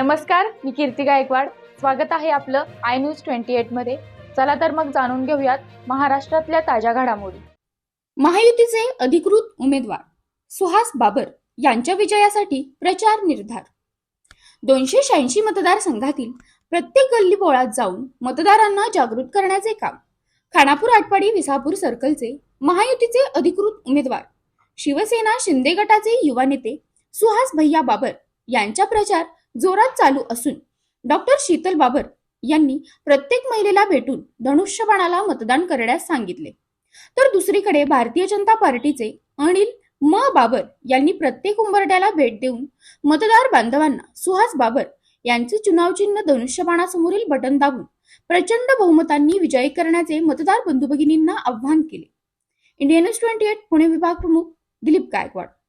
नमस्कार मी कीर्ती गायकवाड. स्वागत आहे आपलं आय न्यूज ट्वेंटी एटमध्ये. चला तर मग जाणून घेऊयात महाराष्ट्रातल्या ताज्या घडामोडी. महायुतीचे अधिकृत उमेदवार सुहास बाबर यांच्या विजयासाठी प्रचार निर्धार. दोनशे शहाऐंशी मतदारसंघातील प्रत्येक गल्लीबोळात जाऊन मतदारांना जागृत करण्याचे काम. खानापूर आटपाडी विसापूर सर्कलचे महायुतीचे अधिकृत उमेदवार शिवसेना शिंदे गटाचे युवा नेते सुहास भैया बाबर यांचा प्रचार जोरात चालू असून डॉक्टर शीतल बाबर यांनी प्रत्येक महिलेला भेटून धनुष्यबाणाला मतदान करण्यास सांगितले. तर दुसरीकडे भारतीय जनता पार्टीचे अनिल म. बाबर यांनी प्रत्येक उंबरट्याला भेट देऊन मतदार बांधवांना सुहास बाबर यांचे चुनाव चिन्ह धनुष्यबाणासमोरील बटन दाबून प्रचंड बहुमतांनी विजयी करण्याचे मतदार बंधू भगिनींना आव्हान केले. Indian news twenty eight Pune विभाग प्रमुख दिलीप गायकवाड.